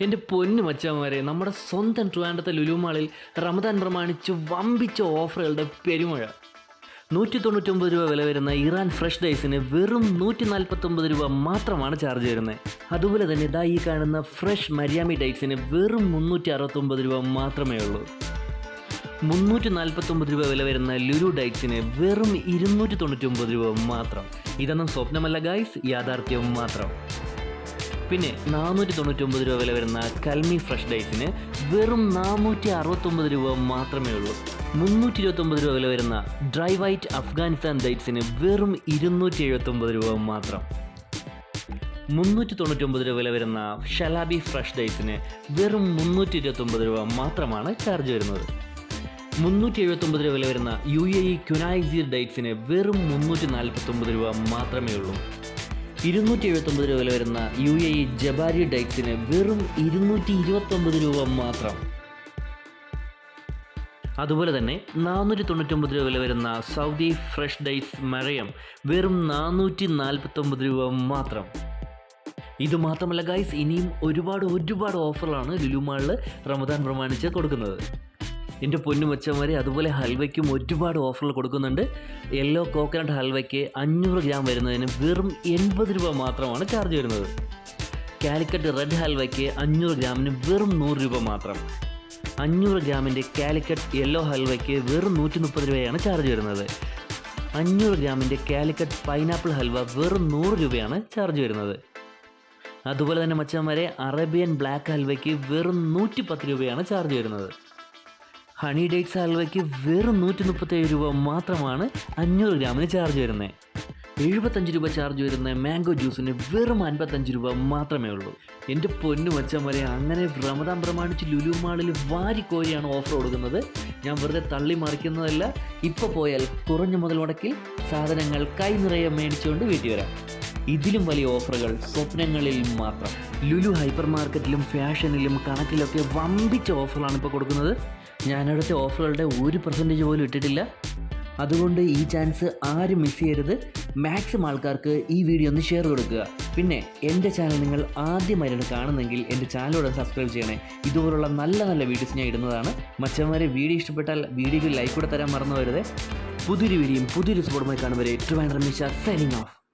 എന്റെ പൊന്നു മച്ചന്മാരെ നമ്മുടെ സ്വന്തം ട്രിവാൻഡത്തെ ലുലുമാളിൽ റമദാൻ പ്രമാണിച്ച് വമ്പിച്ച ഓഫറുകളുടെ പെരുമഴ. നൂറ്റി തൊണ്ണൂറ്റൊമ്പത് രൂപ വില വരുന്ന ഇറാൻ ഫ്രഷ് ഡൈസിന് വെറും നൂറ്റി നാൽപ്പത്തൊമ്പത് രൂപ മാത്രമാണ് ചാർജ് വരുന്നത്. അതുപോലെ തന്നെ ഇതാ ഈ കാണുന്ന ഫ്രഷ് മരിയാമി ഡൈസിന് വെറും മുന്നൂറ്റി അറുപത്തൊമ്പത് രൂപ മാത്രമേ ഉള്ളൂ. മുന്നൂറ്റി നാൽപ്പത്തൊമ്പത് രൂപ വില വരുന്ന ലുലു ഡൈറ്റ്സിന് വെറും ഇരുന്നൂറ്റി തൊണ്ണൂറ്റി രൂപ മാത്രം. ഇതൊന്നും സ്വപ്നമല്ല ഗൈസ് യാഥാർത്ഥ്യം മാത്രം. പിന്നെ നാനൂറ്റി തൊണ്ണൂറ്റൊമ്പത് രൂപ വില വരുന്ന കൽമി ഫ്രഷ് ഡൈസിന് വെറും നാനൂറ്റി അറുപത്തൊമ്പത് രൂപ മാത്രമേ ഉള്ളൂ. മുന്നൂറ്റി ഇരുപത്തൊമ്പത് രൂപ വില വരുന്ന ഡ്രൈ വൈറ്റ് അഫ്ഗാനിസ്ഥാൻ ഡൈറ്റ്സിന് വെറും ഇരുന്നൂറ്റി എഴുപത്തൊമ്പത് രൂപ മാത്രം. മുന്നൂറ്റി തൊണ്ണൂറ്റൊമ്പത് രൂപ വില വരുന്ന ഷലാബി ഫ്രഷ് ഡൈസിന് വെറും മുന്നൂറ്റി ഇരുപത്തൊമ്പത് രൂപ മാത്രമാണ് ചാർജ് വരുന്നത്. മുന്നൂറ്റി എഴുപത്തൊമ്പത് രൂപ വില വരുന്ന യു എ ഇ ക്യുനായിസീർ ഡൈറ്റ്സിന് വെറും മുന്നൂറ്റി നാൽപ്പത്തൊമ്പത് രൂപ മാത്രമേ ഉള്ളൂ. ഇരുന്നൂറ്റി എഴുപത്തൊമ്പത് രൂപ വില വരുന്ന യു എ ഇ ജബാരി ഡൈക്സിന് വെറും ഇരുന്നൂറ്റി ഇരുപത്തൊമ്പത് രൂപ മാത്രം. അതുപോലെ തന്നെ നാനൂറ്റി തൊണ്ണൂറ്റൊമ്പത് രൂപ വില വരുന്ന സൗദി ഫ്രഷ് ഡൈറ്റ്സ് മഴയം വെറും നാനൂറ്റി നാൽപ്പത്തൊമ്പത് രൂപ മാത്രം. ഇത് മാത്രമല്ല ഗൈസ് ഇനിയും ഒരുപാട് ഒരുപാട് ഓഫറുകളാണ് ലുലുമാളിൽ റമദാൻ പ്രമാണിച്ച് കൊടുക്കുന്നത്. എന്റെ പൊന്നു മച്ചന്മാരെ അതുപോലെ ഹൽവയ്ക്കും ഒരുപാട് ഓഫറുകൾ കൊടുക്കുന്നുണ്ട്. യെല്ലോ കോക്കനട്ട് ഹൽവയ്ക്ക് അഞ്ഞൂറ് ഗ്രാം വരുന്നതിന് വെറും എൺപത് രൂപ മാത്രമാണ് ചാർജ് വരുന്നത്. കാലിക്കറ്റ് റെഡ് ഹൽവയ്ക്ക് അഞ്ഞൂറ് ഗ്രാമിന് വെറും നൂറ് രൂപ മാത്രം. അഞ്ഞൂറ് ഗ്രാമിന്റെ കാലിക്കറ്റ് യെല്ലോ ഹൽവയ്ക്ക് വെറും നൂറ്റി മുപ്പത് രൂപയാണ് ചാർജ് വരുന്നത്. അഞ്ഞൂറ് ഗ്രാമിന്റെ കാലിക്കറ്റ് പൈനാപ്പിൾ ഹൽവ വെറും നൂറ് രൂപയാണ് ചാർജ് വരുന്നത്. അതുപോലെ തന്നെ മച്ചന്മാരെ അറേബ്യൻ ബ്ലാക്ക് ഹൽവയ്ക്ക് വെറും നൂറ്റി പത്ത് രൂപയാണ് ചാർജ് വരുന്നത്. ഹണി ഡേറ്റ്സ് ഹൽവയ്ക്ക് വെറും നൂറ്റി മുപ്പത്തേഴ് രൂപ മാത്രമാണ് അഞ്ഞൂറ് ഗ്രാമിന് ചാർജ് വരുന്നത് എഴുപത്തഞ്ച് രൂപ ചാർജ് വരുന്ന മാംഗോ ജ്യൂസിന് വെറും അൻപത്തഞ്ച് രൂപ മാത്രമേ ഉള്ളൂ. എന്റെ പൊന്നു മച്ചന്മാരെ അങ്ങനെ റമദാൻ പ്രമാണിച്ച് ലുലു മാളിൽ വാരിക്കോരിയാണ് ഓഫർ കൊടുക്കുന്നത്. ഞാൻ വെറുതെ തള്ളി മറിക്കുന്നതല്ല ഇപ്പോൾ പോയാൽ കുറഞ്ഞ മുതൽ മുടക്കിൽ സാധനങ്ങൾ കൈ നിറയെ മേടിച്ചുകൊണ്ട് വീട്ടിൽ വരാം. ഇതിലും വലിയ ഓഫറുകൾ സ്വപ്നങ്ങളിൽ മാത്രം. ലുലു ഹൈപ്പർ മാർക്കറ്റിലും ഫാഷനിലും കണക്കിലൊക്കെ വമ്പിച്ച ഓഫറാണ് ഇപ്പോൾ കൊടുക്കുന്നത്. ഞാനടുത്ത ഓഫറുകളുടെ ഒരു പെർസെന്റേജ് പോലും ഇട്ടിട്ടില്ല. അതുകൊണ്ട് ഈ ചാൻസ് ആരും മിസ് ചെയ്യരുത്. മാക്സിമം ആൾക്കാർക്ക് ഈ വീഡിയോ ഒന്ന് ഷെയർ കൊടുക്കുക. പിന്നെ എന്റെ ചാനൽ നിങ്ങൾ ആദ്യമായിട്ട് കാണുന്നെങ്കിൽ എന്റെ ചാനലോട് സബ്സ്ക്രൈബ് ചെയ്യണേ. ഇതുപോലുള്ള നല്ല നല്ല വീഡിയോസ് ഞാൻ ഇടുന്നതാണ്. മച്ചന്മാരെ വീഡിയോ ഇഷ്ടപ്പെട്ടാൽ വീഡിയോയ്ക്ക് ലൈക്ക് കൂടെ തരാൻ മറന്നു വരുത് പുതിയൊരു വീഡിയോയും പുതിയൊരു സ്പോർട്ടുമായി കാണുവരെ ട്രിവാൻഡ്രം മിഷ സൈനിങ് ഓഫ്